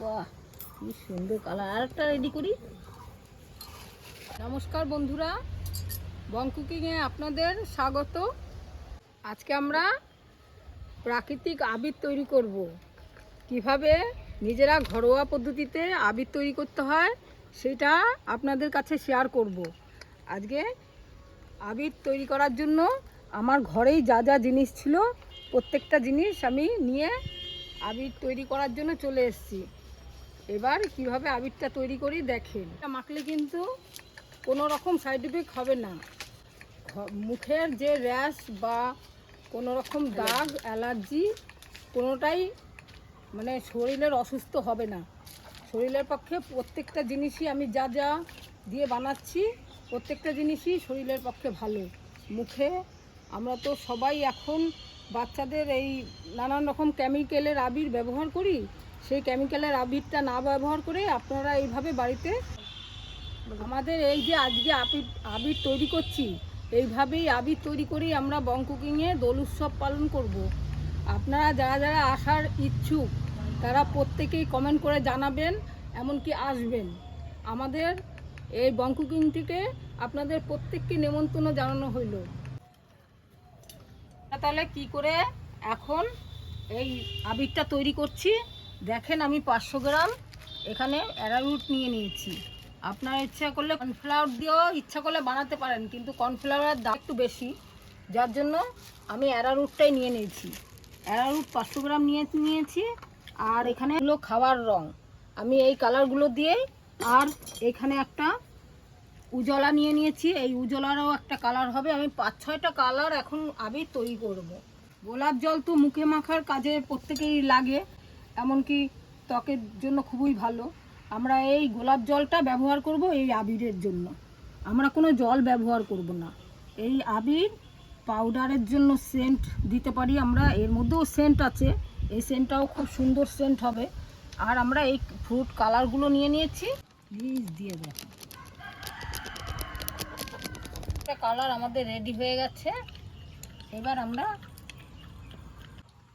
বাহ আর একটা রেডি করি। নমস্কার বন্ধুরা বং কুকিংয়ে আপনাদের স্বাগত। আজকে আমরা প্রাকৃতিক আবির তৈরি করব। কীভাবে নিজেরা ঘরোয়া পদ্ধতিতে আবির তৈরি করতে হয়, সেটা আপনাদের কাছে শেয়ার করব। আজকে আবির তৈরি করার জন্য আমার ঘরেই যা যা জিনিস ছিল প্রত্যেকটা জিনিস আমি নিয়ে আবির তৈরি করার জন্য চলে এসেছি। এবার কীভাবে আবিরটা তৈরি করি দেখেন। মাখলে কিন্তু কোনো রকম সাইড এফেক্ট হবে না। মুখের যে র্যাশ বা কোনো রকম দাগ অ্যালার্জি কোনোটাই মানে শরীরের অসুস্থ হবে না। শরীরের পক্ষে প্রত্যেকটা জিনিসই আমি যা যা দিয়ে বানাচ্ছি, প্রত্যেকটা জিনিসই শরীরের পক্ষে ভালো। মুখে আমরা তো সবাই এখন বাচ্চাদের এই নানান রকম কেমিক্যালের আবির ব্যবহার করি, সেই কেমিক্যালের আবিরটা না ব্যবহার করে আপনারা এইভাবে বাড়িতে আমাদের এই যে আজকে আবির আবির তৈরি করছি, এইভাবেই আবির তৈরি করেই আমরা বং কুকিংয়ে দোল উৎসব পালন করব। আপনারা যারা যারা আসার ইচ্ছুক, তারা প্রত্যেকেই কমেন্ট করে জানাবেন, এমনকি আসবেন আমাদের এই বং থেকে আপনাদের প্রত্যেককে নেমন্তন্ন জানানো হইল তাহলে কি করে এখন এই আবিরটা তৈরি করছি। দেখেন আমি পাঁচশো গ্রাম এখানে অ্যারারুট নিয়ে নিয়েছি। আপনার ইচ্ছা করলে কর্নফ্লাওয়ার দিয়েও ইচ্ছা করলে বানাতে পারেন, কিন্তু কর্নফ্লাওয়ারের দাম একটু বেশি। যার জন্য আমি অ্যারারুটটাই নিয়ে নিয়েছি। অ্যারারুট পাঁচশো গ্রাম নিয়ে নিয়েছি আর এখানে হলো খাওয়ার রং। আমি এই কালারগুলো দিয়ে আর এখানে একটা উজলা নিয়ে নিয়েছি, এই উজলারও একটা কালার হবে। আমি পাঁচ ছয়টা কালার এখন আবির তৈরি করব। গোলাপ জল তো মুখে মাখার কাজে প্রত্যেকেই লাগে, এমনকি ত্বকের জন্য খুবই ভালো। আমরা এই গোলাপ জলটা ব্যবহার করব এই আবিরের জন্য। আমরা কোনো জল ব্যবহার করব না। এই আবির পাউডারের জন্য সেন্ট দিতে পারি আমরা, এর মধ্যেও সেন্ট আছে। এই সেন্টটাও খুব সুন্দর সেন্ট হবে। আর আমরা এই ফ্রুট কালারগুলো নিয়ে নিয়েছি। প্লিজ দিয়ে দেখো। একটা কালার আমাদের রেডি হয়ে গেছে। এবার আমরা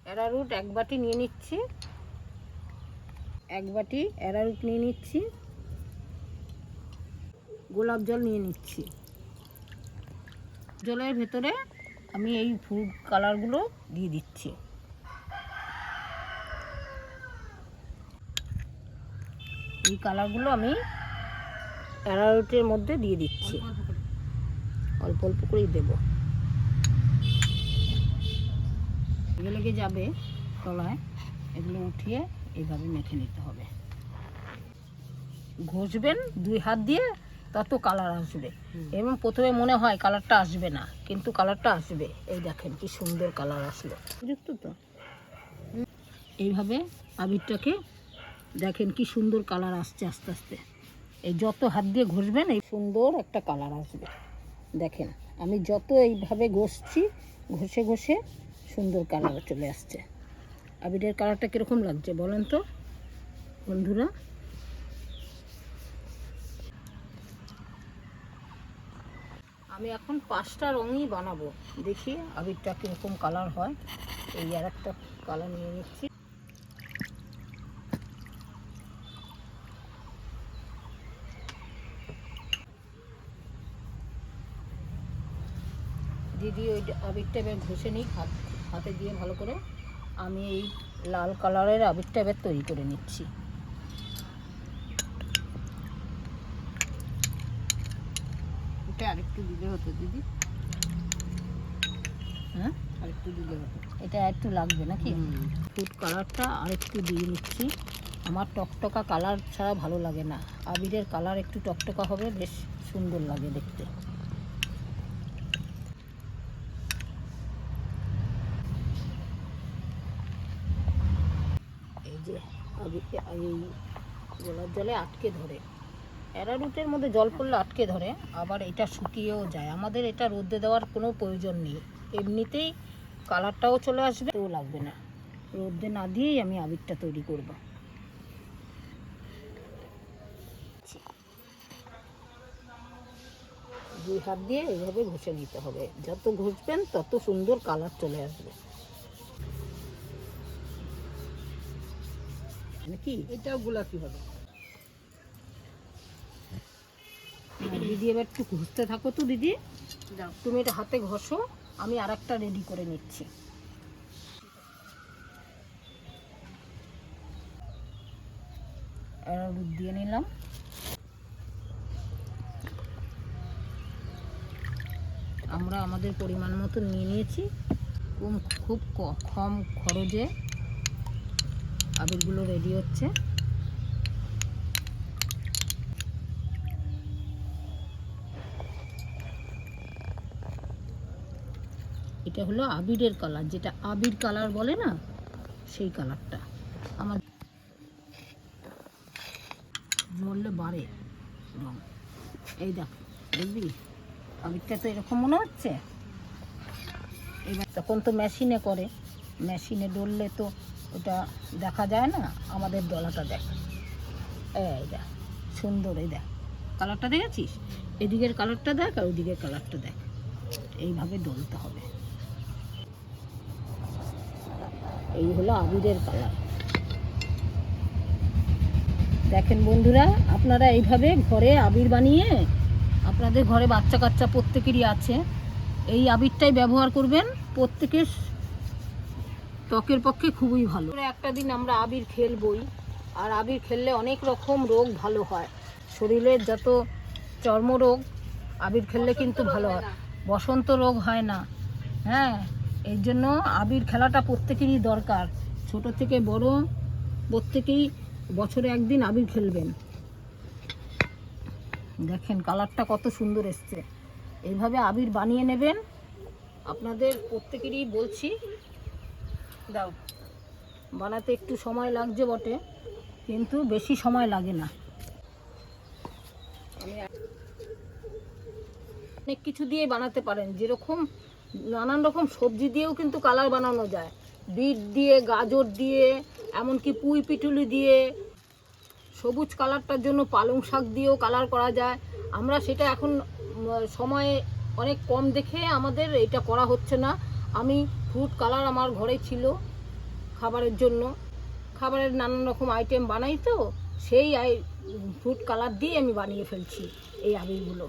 অ্যারারুট এক বাটি নিয়ে নিচ্ছি। এক বাটি অ্যারারুট নিয়ে নিচ্ছি। গোলাপ জল নিয়ে নিচ্ছি। জলের ভেতরে আমি এই ফুড কালারগুলো দিয়ে দিচ্ছি। এই কালারগুলো আমি অ্যারারুটের মধ্যে দিয়ে দিচ্ছি। অল্প অল্প করেই দেবো। এগুলো লেগে যাবে তলায় এগুলো উঠিয়ে এইভাবে মেখে নিতে হবে। ঘষবেন দুই হাত দিয়ে তত কালার আসবে। এবং প্রথমে মনে হয় কালারটা আসবে না কিন্তু কালারটা আসবে। এই দেখেন কি সুন্দর কালার আসলো। বুঝতো তো। এইভাবে আবিরটাকে দেখেন কি সুন্দর কালার আসছে আস্তে আস্তে। এই যত হাত দিয়ে ঘষবেন এই সুন্দর একটা কালার আসবে। দেখেন, আমি যত এইভাবে ঘষছি, ঘষে ঘষে সুন্দর কালার চলে আসছে। আবিরের কালারটা কীরকম লাগছে বলেন তো? বন্ধুরা। আমি এখন পাঁচটা রঙই বানাবো। দেখি আবিরটা কীরকম কালার হয়। এই আর একটা কালার নিয়ে নিচ্ছি। দিদি ওই আবিরটা এবার ঘষে নিই হাত হাতে দিয়ে ভালো করে আমি এই লাল কালারের আবিরটা এবার তৈরি করে নিচ্ছি। এটা আরেকটু দিলে হতো দিদি। হ্যাঁ? আরেকটু দিলে হতো। এটা একটু লাগবে নাকি? ফুড কালারটা আরেকটু দিয়ে নিচ্ছি। আমার টকটকা কালার ছাড়া ভালো লাগে না। আবিরের কালার একটু টকটকা হবে বেশ সুন্দর লাগে দেখতে এই যে আবি- এই গোলাপ জলে আটকে ধরে। অ্যারারুটের মধ্যে জল পড়লে আটকে ধরে, আবার এটা শুকিয়েও যায়। আমাদের এটা রোদে দেওয়ার কোনো প্রয়োজন নেই। এমনিতেই কালারটাও চলে আসবে, তো লাগবে না। রোদে না দিয়েই আমি আবিরটা তৈরি করব। দুই হাত দিয়ে এইভাবে ঘষে নিতে হবে। যত ঘষবেন তত সুন্দর কালার চলে আসবে। নাকি এটাও গোলাপি হবে। দিদি এবার একটু ঘুরতে থাকো তো দিদি। দাও তুমি এটা হাতে ঘষো আমি আর একটা রেডি করে নিচ্ছি। দিয়ে নিলাম। আমরা আমাদের পরিমাণ মতো নিয়ে নিয়েছি। খুব কম খরচে। আবিরগুলো রেডি হচ্ছে। এটা হলো আবিরের কালার যেটা আবির কালার বলে না, সেই কালারটা আমার জ্বললে বাড়ে রং। এই দেখ, বুঝলি? আবিরটা তো এরকম মনে হচ্ছে? এবার তখন তো মেশিনে করে। মেশিনে ডললে তো ওটা দেখা যায় না, আমাদের ডলাটা দেখ। এই দেখ, সুন্দর, এই দেখ। কালারটা দেখেছিস? এদিকের কালারটা দেখ আর ওদিকের কালারটা দেখ। এইভাবে ডলতে হবে। এই হলো আবিরের কালার। দেখেন বন্ধুরা, আপনারা এইভাবে ঘরে আবির বানিয়ে, আপনাদের ঘরে বাচ্চা কাচ্চা প্রত্যেকেরই আছে। এই আবিরটাই ব্যবহার করবেন প্রত্যেকের ত্বকের পক্ষে খুবই ভালো। একটা দিন আমরা আবির খেলবই আর আবির খেললে অনেক রকম রোগ ভালো হয়। শরীরের যত চর্মরোগ আবির খেললে কিন্তু ভালো হয় বসন্ত রোগ হয় না। হ্যাঁ এই জন্য আবির খেলাটা প্রত্যেকেরই দরকার। ছোট থেকে বড় প্রত্যেকেই বছরে একদিন আবির খেলবেন। দেখেন কালারটা কত সুন্দর এসছে। এইভাবে আবির বানিয়ে নেবেন। আপনাদের প্রত্যেকেরই বলছি দাও। বানাতে একটু সময় লাগছে বটে কিন্তু বেশি সময় লাগে না। অনেক কিছু দিয়ে বানাতে পারেন যেরকম নানান রকম সবজি দিয়েও কিন্তু কালার বানানো যায়। বিট দিয়ে গাজর দিয়ে এমনকি পুঁই পিটুলি দিয়ে। সবুজ কালারটার জন্য পালং শাক দিয়েও কালার করা যায়। আমরা সেটা এখন সময়ে অনেক কম দেখে আমাদের এটা করা হচ্ছে না। আমি ফ্রুট কালার আমার ঘরে ছিল খাবারের জন্য। খাবারের নানান রকম আইটেম বানাই তো, সেই আই ফ্রুট কালার দিয়ে আমি বানিয়ে ফেলছি এই আবিরগুলো।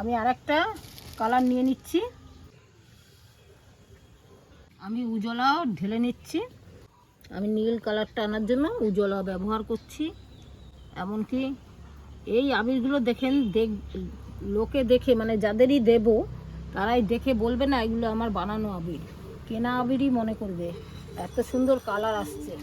আমি আর একটা কালার নিয়ে নিচ্ছি। আমি উজলাও ঢেলে নিচ্ছি। আমি নীল কালারটা আনার জন্য উজলা ব্যবহার করছি। এমনকি এই আবিরগুলো দেখেন দেখ, লোকে দেখে মানে যাদেরই দেব তারাই দেখে বলবে না, এগুলো আমার বানানো আবির। কেনা আবিরই মনে করবে, এত সুন্দর কালার আসছে।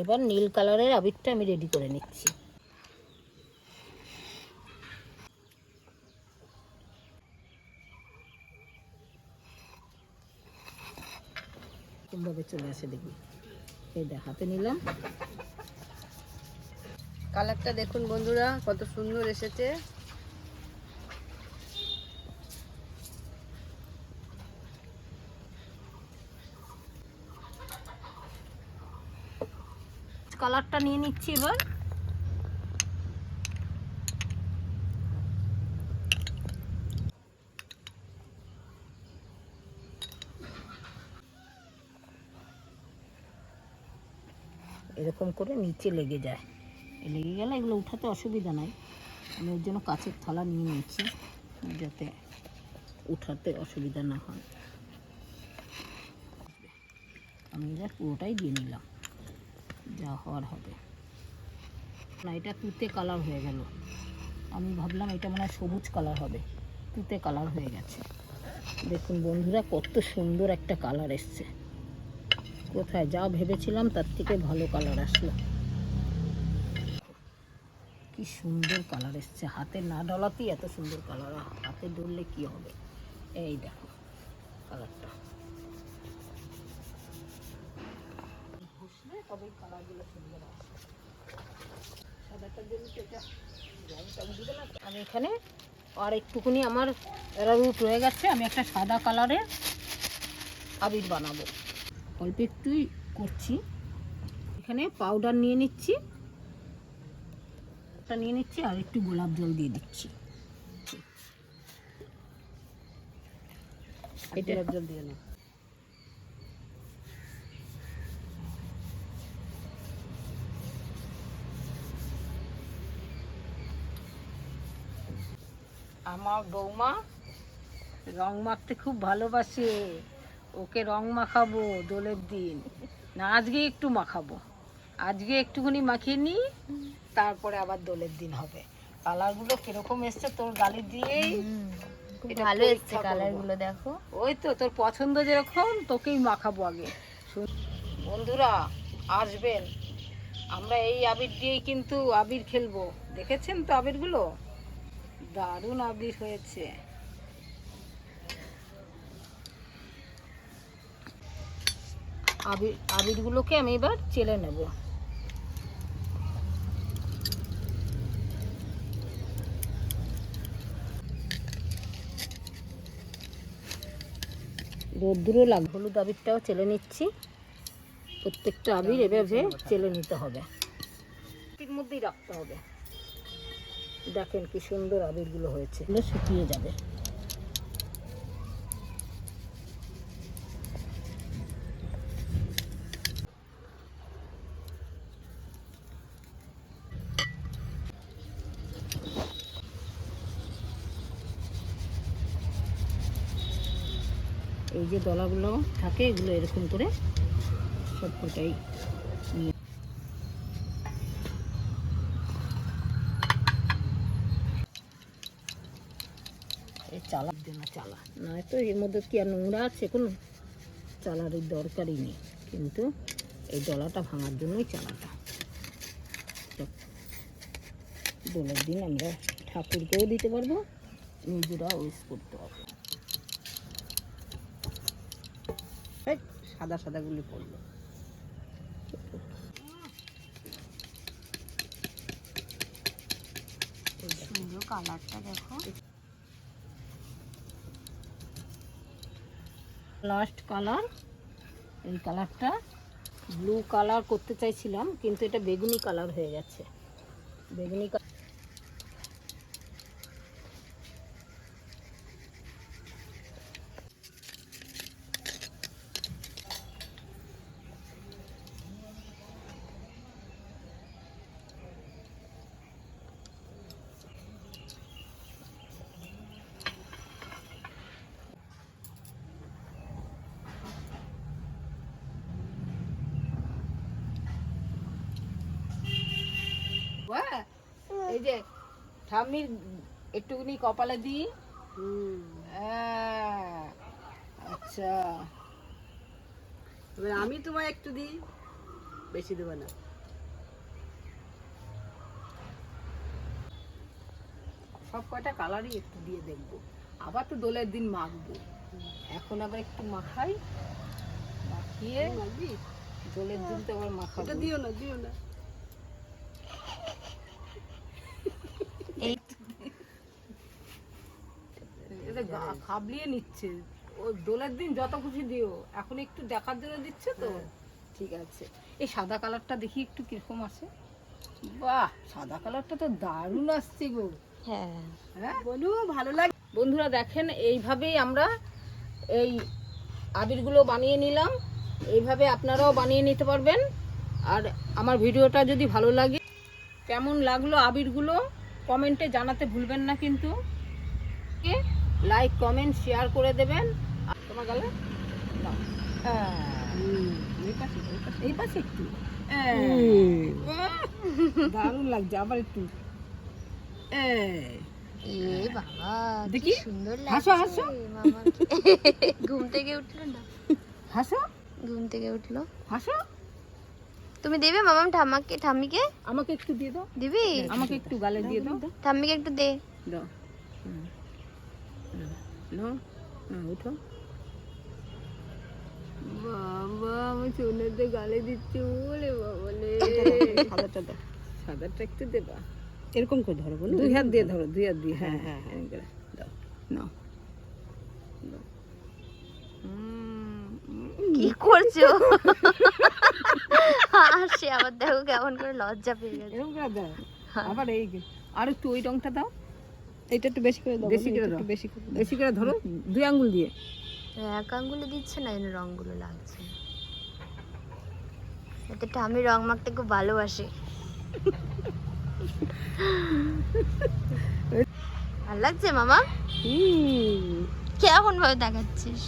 এবার নীল কালারের আবিরটা আমি রেডি করে নিচ্ছি। এরকমভাবে চলে আসে দেখবি এই দেখাতে নিলাম। কালারটা দেখুন বন্ধুরা, কত সুন্দর এসেছে। কালারটা নিয়ে নিচ্ছি এবার। এরকম করে নিচে লেগে যায়। লেগে গেলে এগুলো উঠাতে অসুবিধা নাই। আমি ওর জন্য কাছের থালা নিয়ে নিয়েছি, যাতে উঠাতে অসুবিধা না হয়। আমি এবার পুরোটাই দিয়ে নিলাম। যা হওয়ার হবে। এটা তুতে কালার হয়ে গেল। আমি ভাবলাম এটা মনে সবুজ কালার হবে। তুতে কালার হয়ে গেছে। দেখুন বন্ধুরা, কত সুন্দর একটা কালার এসছে। কোথায়? যা ভেবেছিলাম তার থেকে ভালো কালার আসলো। কি সুন্দর কালার এসছে। হাতে না ডলাতেই এত সুন্দর কালার হাতে ডললে কি হবে? এই দেখো কালারটা। আমি এখানে আর একটুখানি আমার রুট রয়ে গেছে। আমি একটা সাদা কালারের আবির বানাবো। অল্প একটুই করছি। এখানে পাউডার নিয়ে নিচ্ছি। কালারটা নিয়ে নিচ্ছি আর একটু গোলাপ জল দিয়ে দিচ্ছি। এটা জল দিয়ে আমার বৌমা রং মাখতে খুব ভালোবাসে। ওকে রং মাখাবো দোলের দিন। না আজকে একটু মাখাবো। আজকে একটুখানি মাখিয়ে নিই তারপরে আবার দোলের দিন হবে। কালারগুলো কীরকম এসছে তোর গালি দিয়েই ভালো এসছে করব। কালারগুলো দেখো। ওই তো তোর পছন্দ যেরকম তোকেই মাখাবো আগে। বন্ধুরা আসবেন। আমরা এই আবির দিয়েই কিন্তু আবির খেলব। দেখেছেন তো আবিরগুলো? দারুণ আবির হয়েছে। আবির আবিরগুলোকে আমি এবার চেলে নেব। রোদ্দুরও লাগবে হলুদ আবিরটাও চেলে নিচ্ছি। প্রত্যেকটা আবির এভাবে চেলে নিতে হবে। এর মধ্যেই রাখতে হবে। দেখেন কি সুন্দর আবিরগুলো হয়েছে। শুকিয়ে যাবে। এই যে দলাগুলো থাকে, এগুলো এরকম করে সব কটাই চালা দে না, চালা। নয়তো এর মধ্যে কি আর নোংরা আছে? কোনো চালার এই দরকারই নেই। কিন্তু এই ডলাটা ভাঙার জন্যই চালাটা। দোলের দিন, আমরা ঠাকুরকেও দিতে পারব নিজেরা ইউজ করতে পারব এই, সাদা সাদা গুলি পড়ল কালারটা দেখো। লাস্ট কালার এই কালারটা। ব্লু কালার করতে চাইছিলাম, কিন্তু এটা বেগুনি কালার হয়ে গেছে। বেগুনি কালার এই যে ঠাম্মির একটুখানি কপালে দিই আচ্ছা। এবার আমি তোমায় একটু দিই বেশি দেবো না। সব কয়টা কালারই একটু দিয়ে দেখব। আবার তো দোলের দিন মাখবো। এখন আবার একটু মাখাই মাখিয়ে? দোলের দিন তো আবার মাখাবো। দিও না দিও না। এটা খাবলিয়ে নিচ্ছে। ও দোলের দিন যত খুশি দিও এখন একটু দেখার জন্য দিচ্ছে তো। ঠিক আছে। এই সাদা কালারটা দেখি একটু কীরকম আসে বাহ সাদা কালারটা তো দারুণ আসছে গো। হ্যাঁ। হ্যাঁ? বলু ভালো লাগে বন্ধুরা দেখেন এইভাবেই আমরা এই আবিরগুলো বানিয়ে নিলাম। এইভাবে আপনারাও বানিয়ে নিতে পারবেন। আর আমার ভিডিওটা যদি ভালো লাগে কেমন লাগল আবিরগুলো কমেন্টে জানাতে ভুলবেন না কিন্তু। লাইক কমেন্ট শেয়ার করে দেবেন। তোমার গেলে। হ্যাঁ, এই পাশে, একটু। দারুণ লাগছে আবার একটু। দেখি, সুন্দর হাসো, হাসো। ঘুম থেকে উঠল না? হাসো। ঘুম থেকে উঠল? হাসো। তুমি দেবে মামাম ঠাম্মাকে ঠাম্মিকে? আমাকে একটু দিয়ে দাও। দিবি? আমাকে একটু গালে দিয়ে দাও। ঠাম্মিকে একটু দে। দাও। না উঠো বাবা আমার সোনাতে গালে দিচ্ছে বলে বাবা রে সাদাটা দাও সাদাটা একটু দেবা এরকম করে ধরো বলু দুই হাত দিয়ে ধরো দুই হাত দিয়ে হ্যাঁ হ্যাঁ হ্যাঁ দাও নাও দাও। উম, উম, কি করছ আর সে আবার দেখো কেমন করে লজ্জা পেয়ে গেছে এরকম করে দাও আবার এই আর একটু ওই রংটা দাও এইটা একটু বেশি করে দাও বেশি করে দাও। বেশি করে বেশি করে ধরো দুই আঙ্গুল দিয়ে। এক আঙ্গুলে দিচ্ছে না এই রংগুলো লাগছে। এতে ঠামি রং মাখতে খুব ভালোবাসে। ভালো লাগছে মামা? কেমন ভাবে দেখাচ্ছিস?